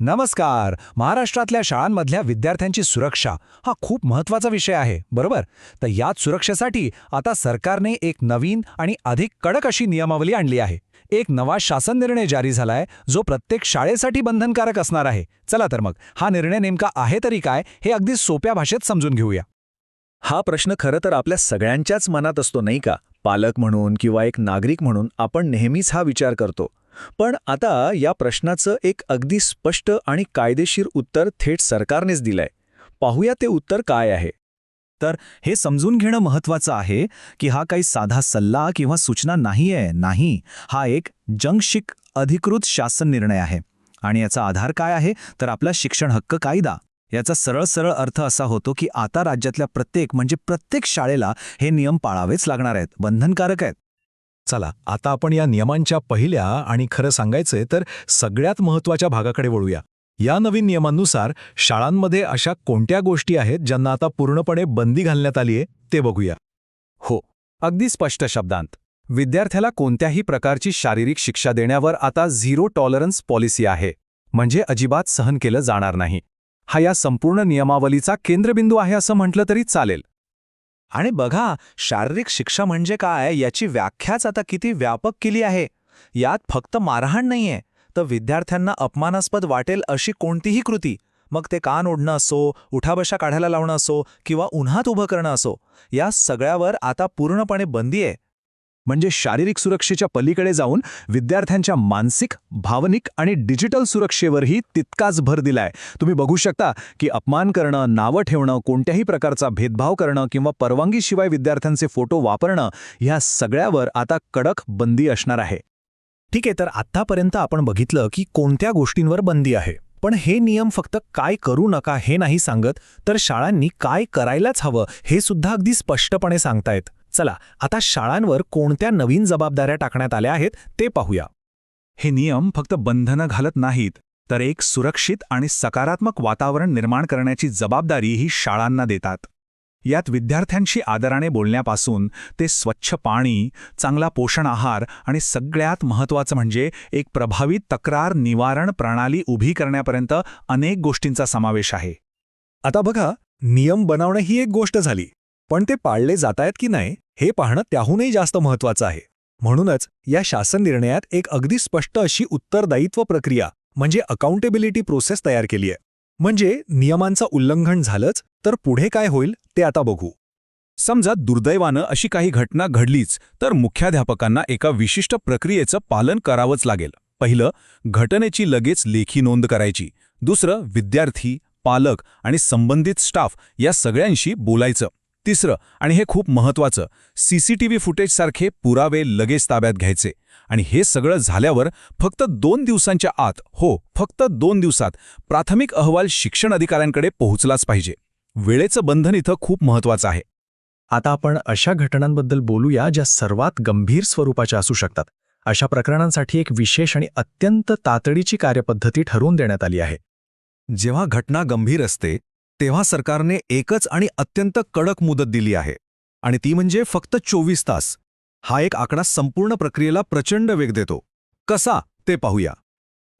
नमस्कार. महाराष्ट्रातल्या शाळांमधल्या विद्यार्थ्यांची सुरक्षा हा खूप महत्त्वाचा विषय आहे बरोबर? तर याच सुरक्षेसाठी आता सरकारने एक नवीन आणि अधिक कडक अशी नियमावली आणली आहे. एक नवा शासन निर्णय जारी झालाय जो प्रत्येक शाळेसाठी बंधनकारक असणार आहे. चला तर मग हा निर्णय नेमका आहे तरी काय हे अगदी सोप्या भाषेत समजून घेऊया. हा प्रश्न खरं तर आपल्या सगळ्यांच्याच मनात असतो नाही का? पालक म्हणून किंवा एक नागरिक म्हणून आपण नेहमीच हा विचार करतो. पण आता या प्रश्नाचं एक अगदी स्पष्ट आणि कायदेशीर उत्तर थेट सरकारनेच दिलंय. पाहूया ते उत्तर काय आहे. तर हे समजून घेणं महत्वाचं आहे की हा काही साधा सल्ला किंवा सूचना नाहीये नाही. हा एक जंगशिक अधिकृत शासन निर्णय आहे. आणि याचा आधार काय आहे? तर आपला शिक्षण हक्क कायदा. याचा सरळ सरळ अर्थ असा होतो की आता राज्यातल्या प्रत्येक म्हणजे प्रत्येक शाळेला हे नियम पाळावेच लागणार आहेत. बंधनकारक आहेत. चला आता आपण या नियमांच्या पहिल्या आणि खरं सांगायचंय तर सगळ्यात महत्त्वाच्या भागाकडे वळूया. या नवीन नियमांनुसार शाळांमध्ये अशा कोणत्या गोष्टी आहेत ज्यांना आता पूर्णपणे बंदी घालण्यात आलीये ते बघूया. हो अगदी स्पष्ट शब्दांत. विद्यार्थ्याला कोणत्याही प्रकारची शारीरिक शिक्षा देण्यावर आता झिरो टॉलरन्स पॉलिसी आहे. म्हणजे अजिबात सहन केलं जाणार नाही. हा या संपूर्ण नियमावलीचा केंद्रबिंदू आहे असं म्हटलं तरी चालेल. आणि बघा शारीरिक शिक्षा म्हणजे काय? याची व्याख्याच आता किती व्यापक केली आहे. यात फक्त मारहाण नाहीये तर विद्यार्थ्यांना अपमानास्पद वाटेल अशी कोणतीही कृती. मग ते कान ओढणं असो उठाबशा काढायला लावणं असो किंवा उन्हात उभं करणं असो या सगळ्यावर आता पूर्णपणे बंदी आहे. म्हणजे शारीरिक सुरक्षेच्या पलीकडे जाऊन विद्यार्थ्यांच्या मानसिक भावनिक आणि डिजिटल सुरक्षेवरही तितकाच भर दिलाय. तुम्ही बघू शकता की अपमान करणं नावं ठेवणं कोणत्याही प्रकारचा भेदभाव करणं किंवा परवानगीशिवाय विद्यार्थ्यांचे फोटो वापरणं ह्या सगळ्यावर आता कडक बंदी असणार आहे. ठीक आहे तर आत्तापर्यंत आपण बघितलं की कोणत्या गोष्टींवर बंदी आहे. पण हे नियम फक्त काय करू नका हे नाही सांगत तर शाळांनी काय करायलाच हवं हे सुद्धा अगदी स्पष्टपणे सांगतायत. चला आता शाळांवर कोणत्या नवीन जबाबदाऱ्या टाकण्यात आल्या आहेत ते पाहूया. हे नियम फक्त बंधनं घालत नाहीत तर एक सुरक्षित आणि सकारात्मक वातावरण निर्माण करण्याची जबाबदारी ही शाळांना देतात. यात विद्यार्थ्यांशी आदराने बोलण्यापासून ते स्वच्छ पाणी चांगला पोषण आहार आणि सगळ्यात महत्त्वाचं म्हणजे एक प्रभावी तक्रार निवारण प्रणाली उभी करण्यापर्यंत अनेक गोष्टींचा समावेश आहे. आता बघा नियम बनवणं ही एक गोष्ट झाली पण ते पाळले जातायत की नाही? हे पाहणं त्याहूनही जास्त महत्वाचं आहे. म्हणूनच या शासन निर्णयात एक अगदी स्पष्ट अशी उत्तरदायित्व प्रक्रिया म्हणजे अकाउंटेबिलिटी प्रोसेस तयार केली आहे. म्हणजे नियमांचं उल्लंघन झालंच तर पुढे काय होईल ते आता बघू. समजा दुर्दैवानं अशी काही घटना घडलीच तर मुख्याध्यापकांना एका विशिष्ट प्रक्रियेचं पालन करावंच लागेल. पहिलं घटनेची लगेच लेखी नोंद करायची. दुसरं विद्यार्थी पालक आणि संबंधित स्टाफ या सगळ्यांशी बोलायचं. तिसरं आणि हे खूप महत्वाचं सीसीटीव्ही फुटेजसारखे पुरावे लगेच ताब्यात घ्यायचे. आणि हे सगळं झाल्यावर फक्त दोन दिवसांच्या आत हो फक्त दोन दिवसात प्राथमिक अहवाल शिक्षण अधिकाऱ्यांकडे पोहोचलाच पाहिजे. वेळेचं बंधन इथं खूप महत्वाचं आहे. आता आपण अशा घटनांबद्दल बोलूया ज्या सर्वात गंभीर स्वरूपाच्या असू शकतात. अशा प्रकरणांसाठी एक विशेष आणि अत्यंत तातडीची कार्यपद्धती ठरवून देण्यात आली आहे. जेव्हा घटना गंभीर असते तेव्हा सरकारने एकच आणि अत्यंत कडक मुदत दिली आहे. आणि ती म्हणजे फक्त चोवीस तास. हा एक आकडा संपूर्ण प्रक्रियेला प्रचंड वेग देतो. कसा? ते पाहूया.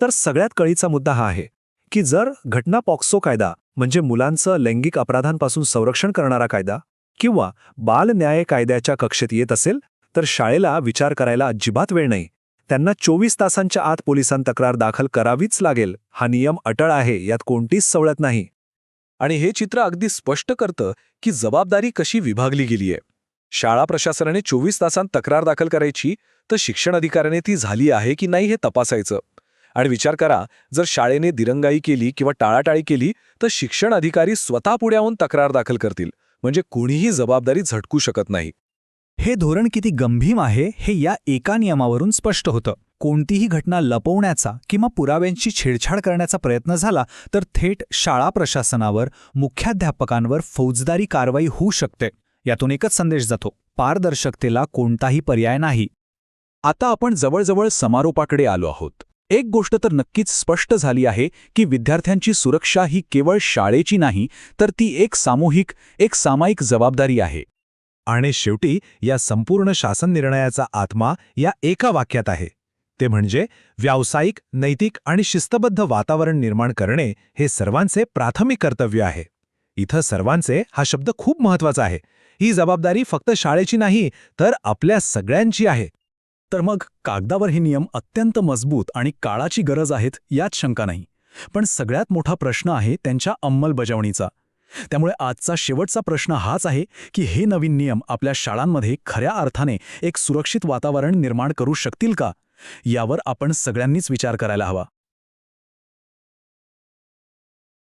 तर सगळ्यात कळीचा मुद्दा हा आहे की जर घटना पॉक्सो कायदा म्हणजे मुलांचं लैंगिक अपराधांपासून संरक्षण करणारा कायदा किंवा बाल न्याय कायद्याच्या कक्षेत येत असेल तर शाळेला विचार करायला अजिबात वेळ नाही. त्यांना चोवीस तासांच्या आत पोलिसांत तक्रार दाखल करावीच लागेल हा नियम अटळ आहे यात कोणतीच सवलत नाही. आणि हे चित्र अगदी स्पष्ट करतं की जबाबदारी कशी विभागली गेलीये. शाळा प्रशासनाने चोवीस तासांत तक्रार दाखल करायची तर शिक्षण अधिकाऱ्याने ती झाली आहे की नाही हे तपासायचं. आणि विचार करा जर शाळेने दिरंगाई केली किंवा टाळाटाळी केली तर शिक्षण अधिकारी स्वतः पुढ्याहून तक्रार दाखल करतील. म्हणजे कोणीही जबाबदारी झटकू शकत नाही. हे धोरण किती गंभीर आहे हे या एका नियमावरून स्पष्ट होतं. कोणतीही घटना लपवण्याचा किंवा पुराव्यांची छेडछाड करण्याचा प्रयत्न झाला तर थेट शाळा प्रशासनावर मुख्याध्यापकांवर फौजदारी कारवाई होऊ शकते. यातून एकच संदेश जातो पारदर्शकतेला कोणताही पर्याय नाही. आता आपण जवळजवळ समारोपाकडे आलो आहोत. एक गोष्ट तर नक्कीच स्पष्ट झाली आहे की विद्यार्थ्यांची सुरक्षा ही केवळ शाळेची नाही तर ती एक सामूहिक एक सामायिक जबाबदारी आहे. आणि शेवटी या संपूर्ण शासन निर्णयाचा आत्मा या एका वाक्यात आहे. ते म्हणजे व्यावसायिक नैतिक आणि शिस्तबद्ध वातावरण निर्माण करणे हे सर्वांचे प्राथमिक कर्तव्य आहे. इथं सर्वांचे हा शब्द खूप महत्त्वाचा आहे. ही जबाबदारी फक्त शाळेची नाही तर आपल्या सगळ्यांची आहे. तर मग कागदावर हे नियम अत्यंत मजबूत आणि काळाची गरज आहेत यात शंका नाही. पण सगळ्यात मोठा प्रश्न आहे त्यांच्या अंमलबजावणीचा. त्यामुळे आजचा शेवटचा प्रश्न हाच आहे की हे नवीन नियम आपल्या शाळांमध्ये खऱ्या अर्थाने एक सुरक्षित वातावरण निर्माण करू शकतील का? यावर आपण सगळ्यांनीच विचार करायला हवा.